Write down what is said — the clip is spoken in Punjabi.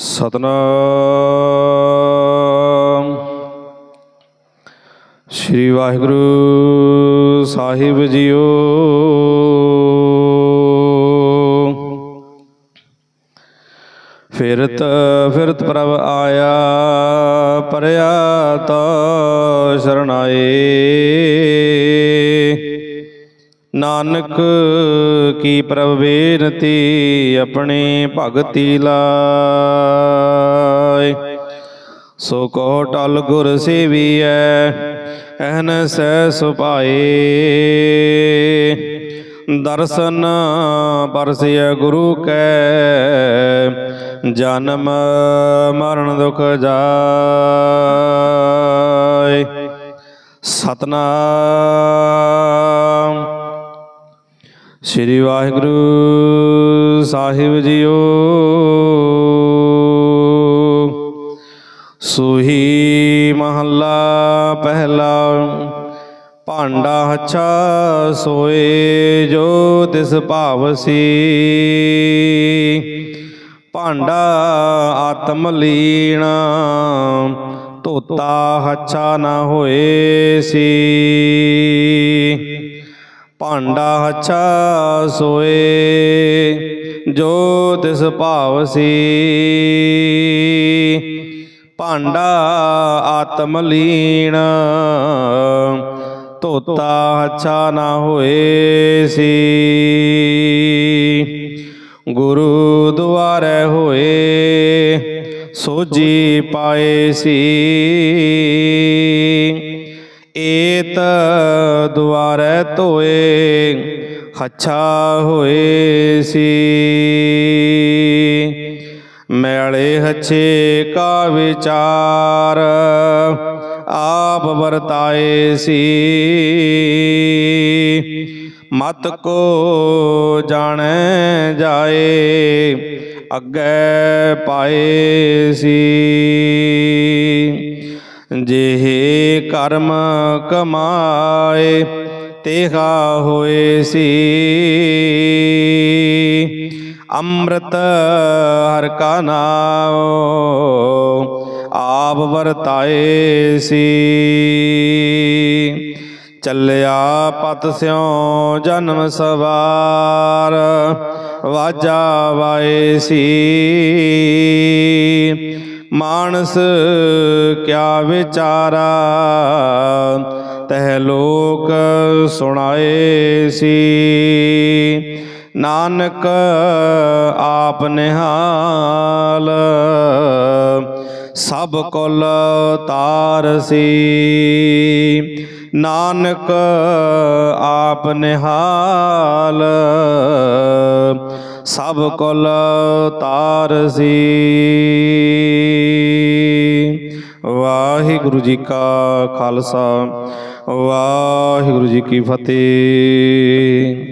ਸਤਨਾਮ। ਸ੍ਰੀ ਵਾਹਿਗੁਰੂ ਸਾਹਿਬ ਜੀਓ। ਫਿਰਤ ਫਿਰਤ ਪ੍ਰਭ ਆਇਆ ਪਰਿਆ ਤਾ ਸ਼ਰਣਾਏ ਨਾਨਕ, ਕੀ ਪ੍ਰਭ ਬੇਨਤੀ ਆਪਣੀ ਭਗਤੀ ਲਾਇ? ਸੋ ਕੋ ਟਲ ਗੁਰ ਸੇਵੀਐ ਅਹਨ ਸਹਿ ਸੁਪਾਏ ਦਰਸ਼ਨ ਪਰਸਿਐ ਗੁਰੂ ਕੈ, ਜਨਮ ਮਰਨ ਦੁਖ ਜਾਇ। ਸਤਨਾਮ। ਸ੍ਰੀ ਵਾਹਿਗੁਰੂ ਸਾਹਿਬ ਜੀਓ। ਸੂਹੀ ਮਹੱਲਾ ਪਹਿਲਾ, ਭਾਂਡਾ ਹੱਛਾ ਸੋਏ ਜੋ ਤਿਸ ਭਾਵਸੀ। ਭਾਂਡਾ ਆਤਮ ਲੀਣ, ਧੋਤਾ ਹੱਛਾ ਨਾ ਹੋਏ ਸੀ। ਭਾਂਡਾ ਹੱਛਾ ਸੋਏ, ਜੋ ਤਿਸ ਭਾਵਸੀ ਭਾਂਡਾ ਆਤਮ ਲੀਣ, ਧੋਤਾ ਹੱਛਾ ਨਾ ਹੋਏ ਸੀ। ਗੁਰੂ ਦੁਆਰੇ ਹੋਏ, ਸੋਜੀ ਪਾਏ ਸੀ। ਏਤ ਦੁਆਰੇ ਧੋਏ, ਹੱਛਾ ਹੋਏ ਸੀ। ਮੈਲੇ ਹੱਛੇ ਕਾ ਵਿਚਾਰ ਆਪ ਵਰਤਾਏ ਸੀ। ਮਤ ਕੋ ਜਾਣੈ ਜਾਏ, ਅੱਗੇ ਪਾਏ ਸੀ। ਜਿਹੇ ਕਰਮ ਕਮਾਏ ਤੇਹਾ ਹੋਏ ਸੀ। ਅੰਮ੍ਰਿਤ ਹਰ ਕਾ ਨਾਮ ਆਪ ਵਰਤਾਏ ਸੀ। ਚੱਲਿਆ ਪਤ ਸਿਉ ਜਨਮ ਸਵਾਰ, ਵਾਜਾ ਵਾਏ ਸੀ। ਮਾਨਸ ਕਿਆ ਵਿਚਾਰਾ, ਤਹ ਲੋਕ ਸੁਣਾਏ ਸੀ। ਨਾਨਕ ਆਪ ਨਿਹਾਲ, ਸਭ ਕੁਲ ਤਾਰਸੀ ਨਾਨਕ ਆਪ ਨਿਹਾਲ। ਸਭ ਕੁਲ ਤਾਰਸੀ ਵਾਹਿਗੁਰੂ ਜੀ ਕਾ ਖਾਲਸਾ। ਵਾਹਿਗੁਰੂ ਜੀ ਕੀ ਫਤਿਹ।